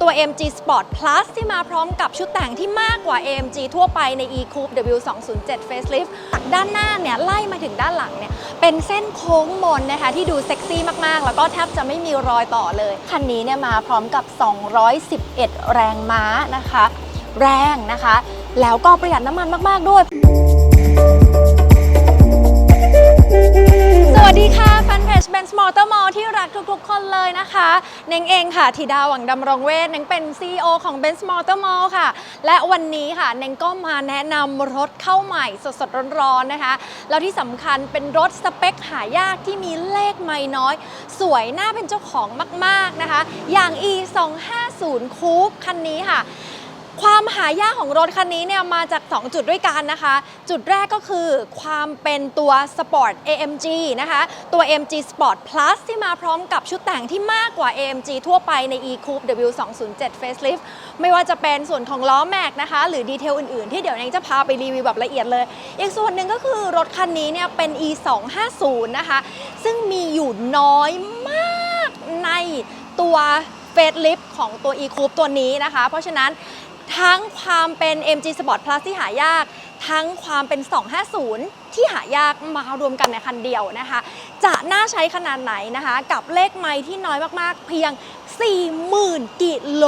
ตัว AMG Sport Plus ที่มาพร้อมกับชุดแต่งที่มากกว่า AMG ทั่วไปใน E-Coupe W207 Facelift จากด้านหน้าเนี่ยไล่มาถึงด้านหลังเนี่ยเป็นเส้นโค้งมนนะคะที่ดูเซ็กซี่มากๆ แล้วก็แทบจะไม่มีรอยต่อเลย คันนี้เนี่ยมาพร้อมกับ 211 แรงม้านะคะ แรงนะคะ แล้วก็ประหยัดน้ำมันมาก ๆ ด้วยสวัสดีค่ะแฟนเพจ Benz Motor Mall ที่รัก ทุกๆ คนเลยนะคะเน่งเองค่ะธิดาหวังดำรงเวทเน่งเป็น CEO ของ Benz Motor Mall ค่ะ และวันนี้ค่ะเน่งก็มาแนะนำรถเข้าใหม่สดๆ ร้อนๆนะคะ แล้วที่สำคัญเป็นรถสเปคหายากที่มีเลขไม่น้อย สวยน่าเป็นเจ้าของมากๆนะคะ อย่าง e 2 5 0 Coupe คันนี้ค่ะ ความหายากของรถคันนี้เนี่ยมาจาก 2 จุดด้วยกันนะคะ จุดแรกก็คือความเป็นตัว Sport AMG นะคะ ตัว AMG Sport Plus ที่มาพร้อมกับชุดแต่งที่มากกว่า AMG ทั่วไปใน E-Coupe W207 Facelift ไม่ว่าจะเป็นส่วนของล้อแม็กนะคะ หรือดีเทลอื่นๆ ที่เดี๋ยวเองจะพาไปรีวิวแบบละเอียดเลย อีกส่วนหนึ่งก็คือรถคันนี้เนี่ยเป็น E250 นะคะ ซึ่งมีอยู่น้อยมากในตัวเฟสลิฟของตัว E-Coupe ตัวนี้นะคะ เพราะฉะนั้น ทั้งความเป็น MG Sport Plus ที่หายาก ทั้งความเป็น 250 ที่หายากมารวมกันในคันเดียวนะคะ จะน่าใช้ขนาดไหนนะคะ กับเลขไม้ที่น้อยมากๆ เพียง 40,000 กิโล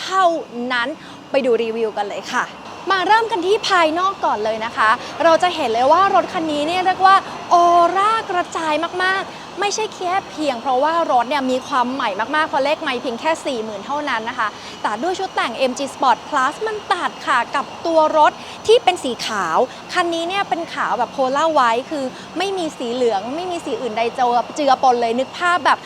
เท่านั้น ไปดูรีวิวกันเลยค่ะ มาเริ่มกันที่ภายนอกก่อนเลยนะคะ เราจะเห็นเลยว่ารถคันนี้เนี่ยเรียกว่าออร่ากระจายมากๆ ไม่ใช่แค่เพียงเพราะว่ารถเนี่ยมีความใหม่มากๆเพราะเลขไม่เพียงแค่ 40,000 เท่านั้นนะคะแต่ด้วยชุดแต่ง MG Sport Plus มันตัดค่ะกับตัวรถที่เป็นสีขาว คันนี้เนี่ยเป็นขาวแบบโพล่าไวท์คือไม่มีสีเหลือง ไม่มีสีอื่นใดเจอเจือปนเลยนึกภาพแบบ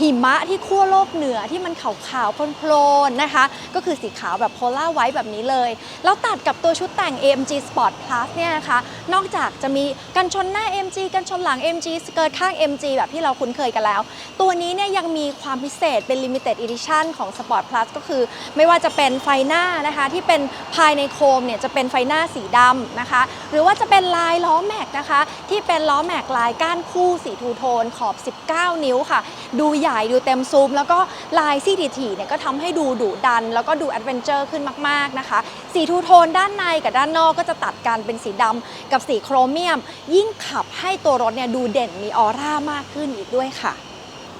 หิมะที่ขั้วโลกเหนือที่มันขาวๆโพลนๆนะคะ ก็คือสีขาวแบบโพล่าไวท์แบบนี้เลย แล้วตัดกับตัวชุดแต่ง AMG Sport Plus เนี่ยนะคะ นอกจากจะมีกันชนหน้า MG กันชนหลัง MG สเกิร์ตข้าง MG แบบที่เราคุ้นเคยกันแล้ว ตัวนี้เนี่ยยังมีความพิเศษเป็น Limited Edition ของ Sport Plus ก็คือ ไม่ว่าจะเป็นไฟหน้านะคะที่เป็นภายในโคมเนี่ยจะเป็นไฟหน้าสีดำนะคะ หรือว่าจะเป็นลายล้อแม็กนะคะ ที่เป็นล้อแม็กลายก้านคู่สีทูโทนขอบ 19 นิ้วค่ะ ดูใหญ่ดูเต็มซูม แล้วก็ลายซี่ถี่ๆเนี่ยก็ทำให้ดูดุดัน แล้วก็ดูแอดเวนเจอร์ขึ้นมากๆนะคะ สีทูโทนด้านในกับด้านนอกก็จะตัดกันเป็นสีดำกับสีโครเมียม ยิ่งขับให้ตัวรถเนี่ยดูเด่นมีออร่ามากขึ้นอีกด้วยค่ะ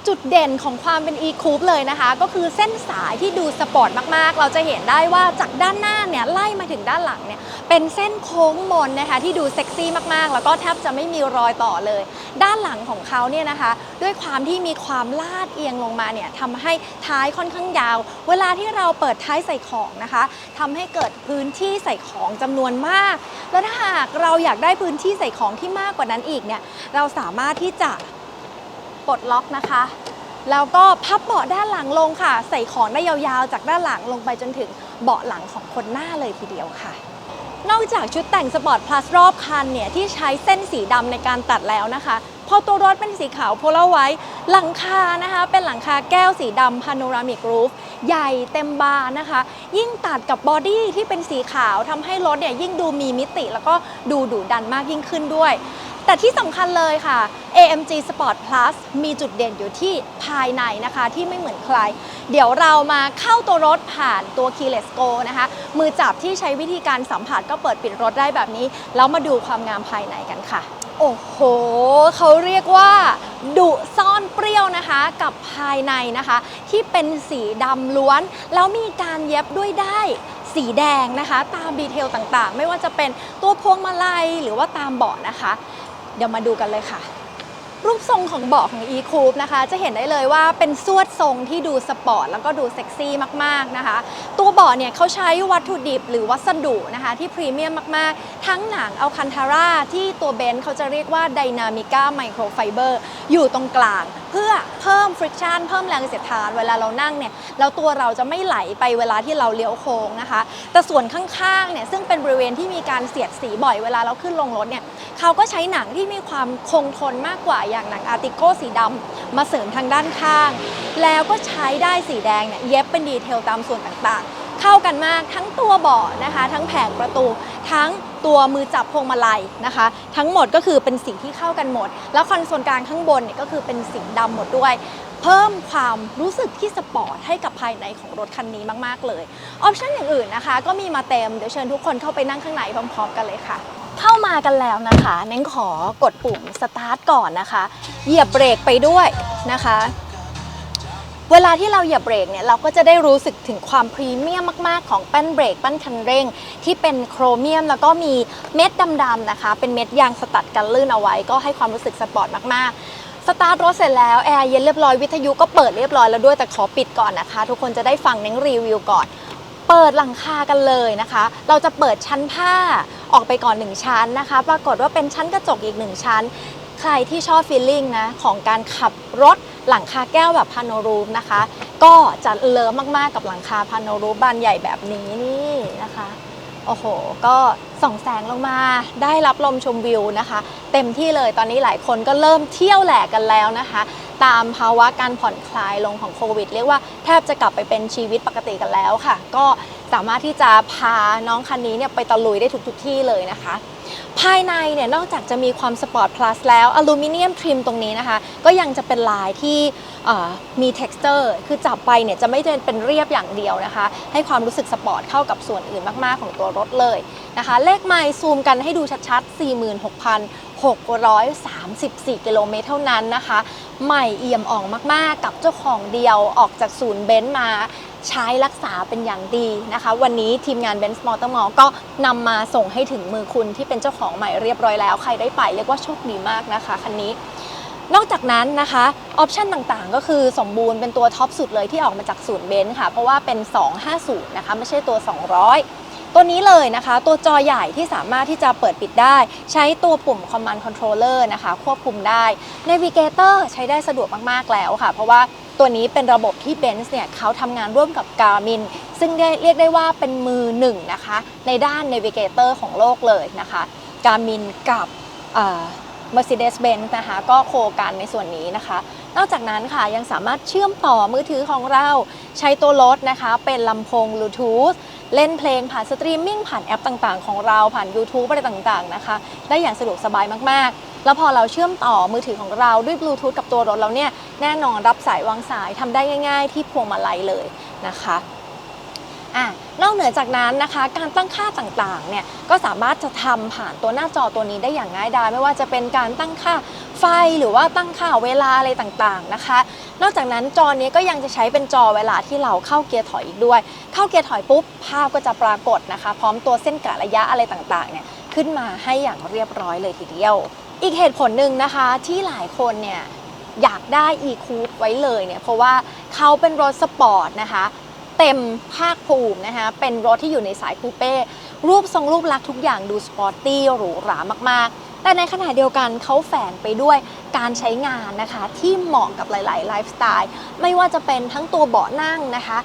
จุดเด่นของความเป็น e-coupe เลยนะคะ ก็คือเส้นสายที่ดูสปอร์ตมากๆ เราจะเห็นได้ว่าจากด้านหน้าเนี่ยไล่มาถึงด้านหลังเนี่ยเป็นเส้นโค้งมนนะคะที่ดูเซ็กซี่มากๆ แล้วก็แทบจะไม่มีรอยต่อเลย ด้านหลังของเขาเนี่ยนะคะ ด้วยความที่มีความลาดเอียงลงมาเนี่ยทำให้ท้ายค่อนข้างยาว เวลาที่เราเปิดท้ายใส่ของนะคะทำให้เกิดพื้นที่ใส่ของจำนวนมาก แล้วถ้าหากเราอยากได้พื้นที่ใส่ของที่มากกว่านั้นอีกเนี่ยเราสามารถที่จะ ปลดล็อกนะคะ แล้วก็พับเบาะด้านหลังลงค่ะ ใส่ของได้ยาวๆ จากด้านหลังลงไปจนถึงเบาะหลังของคนหน้าเลยทีเดียวค่ะ นอกจากชุดแต่งสปอร์ตพลัสรอบคันเนี่ยที่ใช้เส้นสีดำในการตัดแล้วนะคะ พอตัวรถเป็นสีขาวโพลาไว้หลังคานะคะ เป็นหลังคาแก้วสีดำพาโนรามิกรูฟใหญ่เต็มบานนะคะ ยิ่งตัดกับบอดี้ที่เป็นสีขาวทำให้รถเนี่ยยิ่งดูมีมิติ แล้วก็ดูดุดันมากยิ่งขึ้นด้วย แต่ที่สำคัญเลยค่ะ AMG Sport Plus มีจุดเด่นอยู่ที่ภายในนะคะที่ไม่เหมือนใคร เดี๋ยวเรามาเข้าตัวรถผ่านตัว Keyless Go นะคะ มือจับที่ใช้วิธีการสัมผัสก็เปิดปิดรถได้แบบนี้ แล้วมาดูความงามภายในกันค่ะ โอ้โห เขาเรียกว่าดุซ่อนเปรี้ยวนะคะกับภายในนะคะ ที่เป็นสีดำล้วน แล้วมีการเย็บด้วยได้สีแดงนะคะ ตามดีเทลต่างๆ ไม่ว่าจะเป็นตัวพวงมาลัยหรือว่าตามเบาะนะคะ เดี๋ยวมาดูกันเลยค่ะ รูปทรงของเบาะของ e c o u p นะคะ จะเห็นได้เลยว่าเป็นสวดทรงที่ดูสปอร์ตแล้วก็ดูเซ็กซี่มากๆนะคะ ตัวเบาะเนี่ยเขาใช้วัตถุดิบหรือวัสดุนะคะ ที่พรีเมียมมากๆ ทั้งหนังอัลคันทาร่าที่ตัวเบนซ์เขาจะเรียกว่าไดนามิก้าไมโครไฟเบอร์อยู่ตรงกลาง พื่อเพิ่ม friction เพิ่มแรงเสียดทานเวลาเรานั่งเนี่ยแล้วตัวเราจะไม่ไหลไปเวลาที่เราเลี้ยวโค้งนะคะ แต่ส่วนข้างๆเนี่ยซึ่งเป็นบริเวณที่มีการเสียดสีบ่อยเวลาเราขึ้นลงรถเนี่ยเขาก็ใช้หนังที่มีความคงทนมากกว่าอย่างหนังอาร์ติโกสีดำมาเสริมทางด้านข้าง แล้วก็ใช้ได้สีแดงเนี่ยเย็บเป็นดีเทลตามส่วนต่างๆ เข้ากันมากทั้งตัวเบาะนะคะ ทั้งแผงประตู ทั้งตัวมือจับพวงมาลัยนะคะ ทั้งหมดก็คือเป็นสีที่เข้ากันหมด แล้วคอนโซลกลางข้างบนเนี่ยก็คือเป็นสีดำหมดด้วย เพิ่มความรู้สึกที่สปอร์ตให้กับภายในของรถคันนี้มาก ๆ เลยออปชั่นอย่างอื่นนะคะ ก็มีมาเต็มเดี๋ยวเชิญทุกคนเข้าไปนั่งข้างในพร้อม ๆ กันเลยค่ะเข้ามากันแล้วนะคะ เน้นขอกดปุ่มสตาร์ทก่อนนะคะ เหยียบเบรกไปด้วยนะคะ เวลาที่เราเหยียบเบรกเนี่ยเราก็จะได้รู้สึกถึงความพรีเมียมมาก ๆ ของแป้นเบรกแป้นคันเร่ง ที่เป็นโครเมียมแล้วก็มีเม็ดดำๆนะคะ เป็นเม็ดยางสตัดกันลื่นเอาไว้ ก็ให้ความรู้สึกสปอร์ตมาก ๆสตาร์ทรถเสร็จแล้วแอร์เย็นเรียบร้อยวิทยุก็เปิดเรียบร้อยแล้วด้วยแต่ขอปิดก่อนนะคะ ทุกคนจะได้ฟังเน้งรีวิวก่อน เปิดหลังคากันเลยนะคะ เราจะเปิดชั้นผ้าออกไปก่อน 1 ชั้นนะคะ ปรากฏว่าเป็นชั้นกระจกอีก 1 ชั้น ใครที่ชอบฟีลลิ่งนะของการขับรถ หลังคาแก้วแบบพาโนรูมนะคะ ก็จะเลิฟมากๆกับหลังคาพาโนรูมบานใหญ่แบบนี้นี่นะคะโอ้โห ก็ส่องแสงลงมาได้รับลมชมวิวนะคะ เต็มที่เลยตอนนี้หลายคนก็เริ่มเที่ยวแหลกกันแล้วนะคะ ตามภาวะการผ่อนคลายลงของโควิด เรียกว่าแทบจะกลับไปเป็นชีวิตปกติกันแล้วค่ะ ก็สามารถที่จะพาน้องคันนี้เนี่ยไปตะลุยได้ทุกๆที่เลยนะคะ ภายในเนี่ยนอกจากจะมีความสปอร์ต plus แล้วอลูมิเนียมทริมตรงนี้นะคะ ก็ยังจะเป็นลายที่มี texture คือจับไปเนี่ยจะไม่ได้เป็นเรียบอย่างเดียวนะคะ ให้ความรู้สึกสปอร์ตเข้ากับส่วนอื่นมากๆของตัวรถเลยนะคะ เลขไมล์ซูมกันให้ดูชัดๆ 46,634 กิโลเมตรเท่านั้นนะคะ ใหม่เอี่ยมอ่องมากๆ กับเจ้าของเดียวออกจากศูนย์เบนซ์มา ใช้รักษาเป็นอย่างดีนะคะ วันนี้ทีมงาน Benz Motor Mall ก็นำมาส่งให้ถึงมือคุณที่เป็นเจ้าของใหม่เรียบร้อยแล้วใครได้ไปเรียกว่าโชคดีมากนะคะคันนี้นอกจากนั้นนะคะออปชันต่างๆ ก็คือสมบูรณ์เป็นตัวท็อปสุดเลยที่ออกมาจากศูนย์เบนซ์ค่ะ เพราะว่าเป็น 250 นะคะ ไม่ใช่ตัว 200 ตัวนี้เลยนะคะ ตัวจอใหญ่ที่สามารถที่จะเปิดปิดได้ ใช้ตัวปุ่ม Command Controller นะคะ ควบคุมได้ Navigator ใช้ได้สะดวกมากๆแล้วค่ะ เพราะว่า ตัวนี้เป็นระบบที่ Benz เนี่ยเขาทำงานร่วมกับ Garmin ซึ่งเรียกได้ว่าเป็นมือหนึ่งนะคะ ในด้าน Navigator ของโลกเลยนะคะ Garmin กับเอ่อ Mercedes-Benz นะคะก็โคกันในส่วนนี้นะคะ นอกจากนั้นค่ะยังสามารถเชื่อมต่อมือถือของเรา ใช้ตัวรถนะคะ เป็นลำโพง Bluetooth เล่นเพลงผ่านสตรีมมิ่งผ่านแอปต่างๆ ของเราผ่าน YouTube อะไรต่างๆนะคะ ได้อย่างสะดวกสบายมากๆ แล้วพอเราเชื่อมต่อมือถือของเราด้วยบลูทูธกับตัวรถเราเนี่ยแน่นอนรับสายวางสายทำได้ง่าย ๆ ที่พวงมาลัยเลยนะคะอะนอกเหนือจากนั้นนะคะ การตั้งค่าต่างๆเนี่ยก็สามารถจะทำผ่านตัวหน้าจอตัวนี้ได้อย่างง่ายดายไม่ว่าจะเป็นการตั้งค่าไฟหรือว่าตั้งค่าเวลาอะไรต่างๆนะคะ นอกจากนั้นจอนี้ก็ยังจะใช้เป็นจอเวลาที่เราเข้าเกียร์ถอยอีกด้วย เข้าเกียร์ถอยปุ๊บภาพก็จะปรากฏนะคะ พร้อมตัวเส้นกะระยะอะไรต่างๆเนี่ยขึ้นมาให้อย่างเรียบร้อยเลยทีเดียว อีกเหตุผลหนึ่งนะคะที่หลายคนเนี่ยอยากได้ e c o u p e ไว้เลยเนี่ยเพราะว่าเขาเป็นรถสปอร์ตนะคะเต็มภาคภูมินะคะเป็นรถที่อยู่ในสายคูเป้รูปทรงรูปลักษณ์ทุกอย่างดูสปอร์ตี้หรูหรามากๆ แต่ในขณะเดียวกันเขาแฝงไปด้วยการใช้งานนะคะที่เหมาะกับหลายๆไลฟ์สไตล์ไม่ว่าจะเป็นทั้งตัวเบาะนั่งนะคะ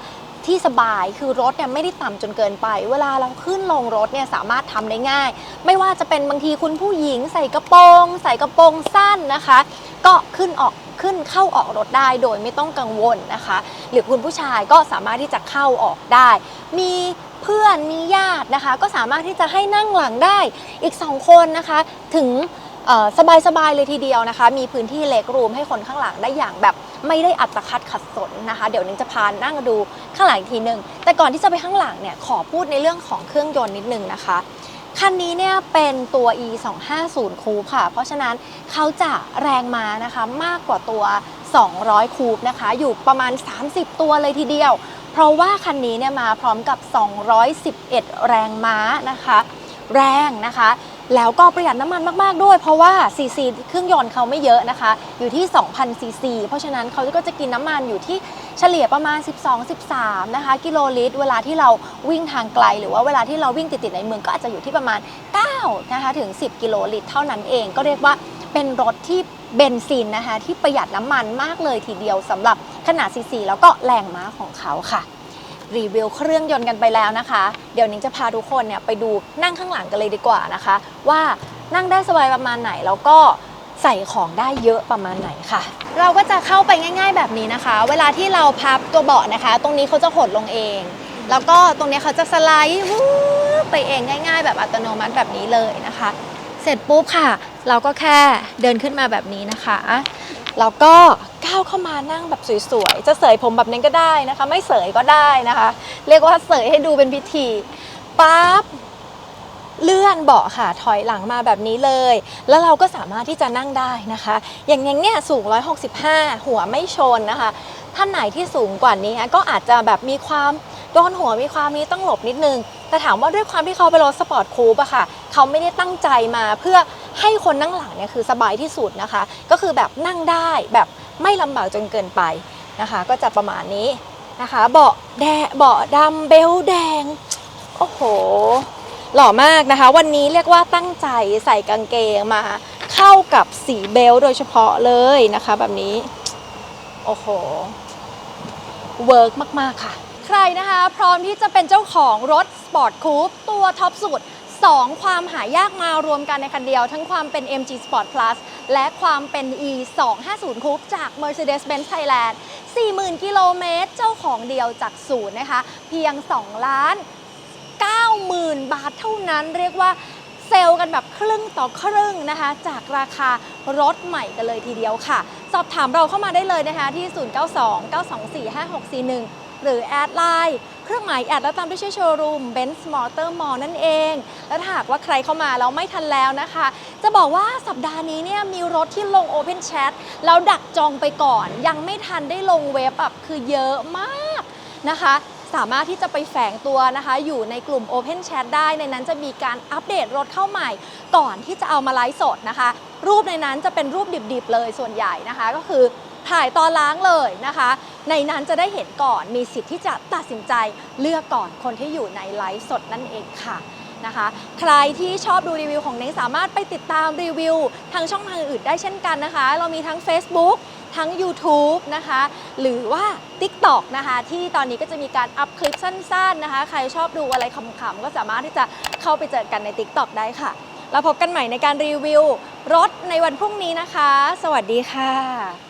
ที่สบายคือรถเนี่ยไม่ได้ต่ำจนเกินไป เวลาเราขึ้นลงรถเนี่ยสามารถทำได้ง่าย ไม่ว่าจะเป็นบางทีคุณผู้หญิงใส่กระโปรง ใส่กระโปรงสั้นนะคะ ก็ขึ้นออกขึ้นเข้าออกรถได้โดยไม่ต้องกังวลนะคะ หรือคุณผู้ชายก็สามารถที่จะเข้าออกได้ มีเพื่อนมีญาตินะคะ ก็สามารถที่จะให้นั่งหลังได้อีก 2 คนนะคะ ถึง สบายๆเลยทีเดียวนะคะ มีพื้นที่เล็กรูมให้คนข้างหลังได้อย่างแบบไม่ได้อัตคัดขัดสนนะคะ เดี๋ยวนิ้งจะพานั่งดูข้างหลังอีกทีหนึ่งแต่ก่อนที่จะไปข้างหลังเนี่ยขอพูดในเรื่องของเครื่องยนต์นิดนึงนะคะคันนี้เนี่ยเป็นตัว e 2 5 0คูปค่ะ เพราะฉะนั้นเขาจะแรงม้านะคะมากกว่าตัว 200 คูปนะคะ อยู่ประมาณ 30 ตัวเลยทีเดียว เพราะว่าคันนี้เนี่ยมาพร้อมกับ 211 แรงม้านะคะ แรงนะคะ แล้วก็ประหยัดน้ำมันมาก ๆ ด้วย เพราะว่าซีซีเครื่องยนต์เขาไม่เยอะนะคะ อยู่ที่ 2,000ซีซีเพราะฉะนั้นเขาก็จะกินน้ำมันอยู่ที่เฉลี่ยประมาณ 12-13 นะคะ กิโลลิตร เวลาที่เราวิ่งทางไกล หรือว่าเวลาที่เราวิ่งติด ๆ ในเมืองก็อาจจะอยู่ที่ประมาณ9นะคะถึง 10 กิโลลิตร เท่านั้นเองก็เรียกว่าเป็นรถที่เบนซินนะคะที่ประหยัดน้ำมันมากเลยทีเดียวสำหรับขนาดซีซีแล้วก็แรงม้าของเขาค่ะ รีวิวเครื่องยนต์กันไปแล้วนะคะ เดี๋ยวนิ้งจะพาทุกคนเนี่ยไปดูนั่งข้างหลังกันเลยดีกว่านะคะ ว่านั่งได้สบายประมาณไหนแล้วก็ใส่ของได้เยอะประมาณไหนค่ะ เราก็จะเข้าไปง่าย ๆ แบบนี้นะคะ เวลาที่เราพับตัวเบาะนะคะ ตรงนี้เขาจะหดลงเอง แล้วก็ตรงนี้เขาจะสไลด์วูบไปเองง่าย ๆ แบบอัตโนมัติแบบนี้เลยนะคะ เสร็จปุ๊บค่ะ เราก็แค่เดินขึ้นมาแบบนี้นะคะ แล้วก็ก้าวเข้ามานั่งแบบสวยๆ จะเสยผมแบบนี้ก็ได้นะคะ ไม่เสยก็ได้นะคะ เรียกว่าเสยให้ดูเป็นพิธีปั๊บเลื่อนเบาะค่ะถอยหลังมาแบบนี้เลย แล้วเราก็สามารถที่จะนั่งได้นะคะ อย่างอย่างเนี้ยสูง 165 หัวไม่ชนนะคะ ท่านไหนที่สูงกว่านี้ก็อาจจะแบบมีความโดนหัวมีความนี้ต้องหลบนิดนึง แต่ถามว่าด้วยความที่เขาเป็นรถสปอร์ตคูปอะค่ะ เขาไม่ได้ตั้งใจมาเพื่อ ให้คนนั่งหลังเนี่ยคือสบายที่สุดนะคะ ก็คือแบบนั่งได้แบบไม่ลำบากจนเกินไปนะคะ ก็จะประมาณนี้นะคะ เบาะแดงเบาะดำเบลต์แดง โอ้โห หล่อมากนะคะ วันนี้เรียกว่าตั้งใจใส่กางเกงมา เข้ากับสีเบลต์โดยเฉพาะเลยนะคะ แบบนี้ โอ้โห เวิร์กมาก ๆ ค่ะ ใครนะคะ พร้อมที่จะเป็นเจ้าของรถสปอร์ตคูปตัวท็อปสุด 2 ความหายากมารวมกันในคันเดียว ทั้งความเป็น MG Sport Plus และความเป็น E 2 5 0 Coupe จาก Mercedes-Benz Thailand 40,000 กิโลเมตร เจ้าของเดียวจากศูนย์นะคะ เพียง 2 ล้าน 90,000 บาทเท่านั้นเรียกว่าเซลล์กันแบบครึ่งต่อครึ่งนะคะ จากราคารถใหม่กันเลยทีเดียวค่ะ สอบถามเราเข้ามาได้เลยนะคะที่ 0929245641 หรือแอดไลน์ เครื่องหมายแอดแล้วตามด้วยชื่อโชว์รูม Benz Motor Mall นั่นเอง และถ้าหากว่าใครเข้ามาแล้วไม่ทันแล้วนะคะ จะบอกว่าสัปดาห์นี้เนี่ยมีรถที่ลง Open Chat แล้วดักจองไปก่อน ยังไม่ทันได้ลงเว็บแบบคือเยอะมากนะคะสามารถที่จะไปแฝงตัวนะคะ อยู่ในกลุ่ม Open Chat ได้ในนั้นจะมีการอัปเดตรถเข้าใหม่ ก่อนที่จะเอามาไลฟ์สดนะคะ รูปในนั้นจะเป็นรูปดิบๆเลยส่วนใหญ่นะคะ ก็คือ ถ่ายตอนล้างเลยนะคะ ในนั้นจะได้เห็นก่อนมีสิทธิ์ที่จะตัดสินใจเลือกก่อนคนที่อยู่ในไลฟ์สดนั่นเองค่ะนะคะ ใครที่ชอบดูรีวิวของเน้งสามารถไปติดตามรีวิวทางช่องทางอื่นได้เช่นกันนะคะ เรามีทั้ง Facebook ทั้ง YouTube นะคะ หรือว่า TikTok นะคะ ที่ตอนนี้ก็จะมีการอัพคลิปสั้นๆนะคะ ใครชอบดูอะไรขำๆ ก็สามารถที่จะเข้าไปเจอกันใน TikTok ได้ค่ะแล้วพบกันใหม่ในการรีวิวรถในวันพรุ่งนี้นะคะ สวัสดีค่ะ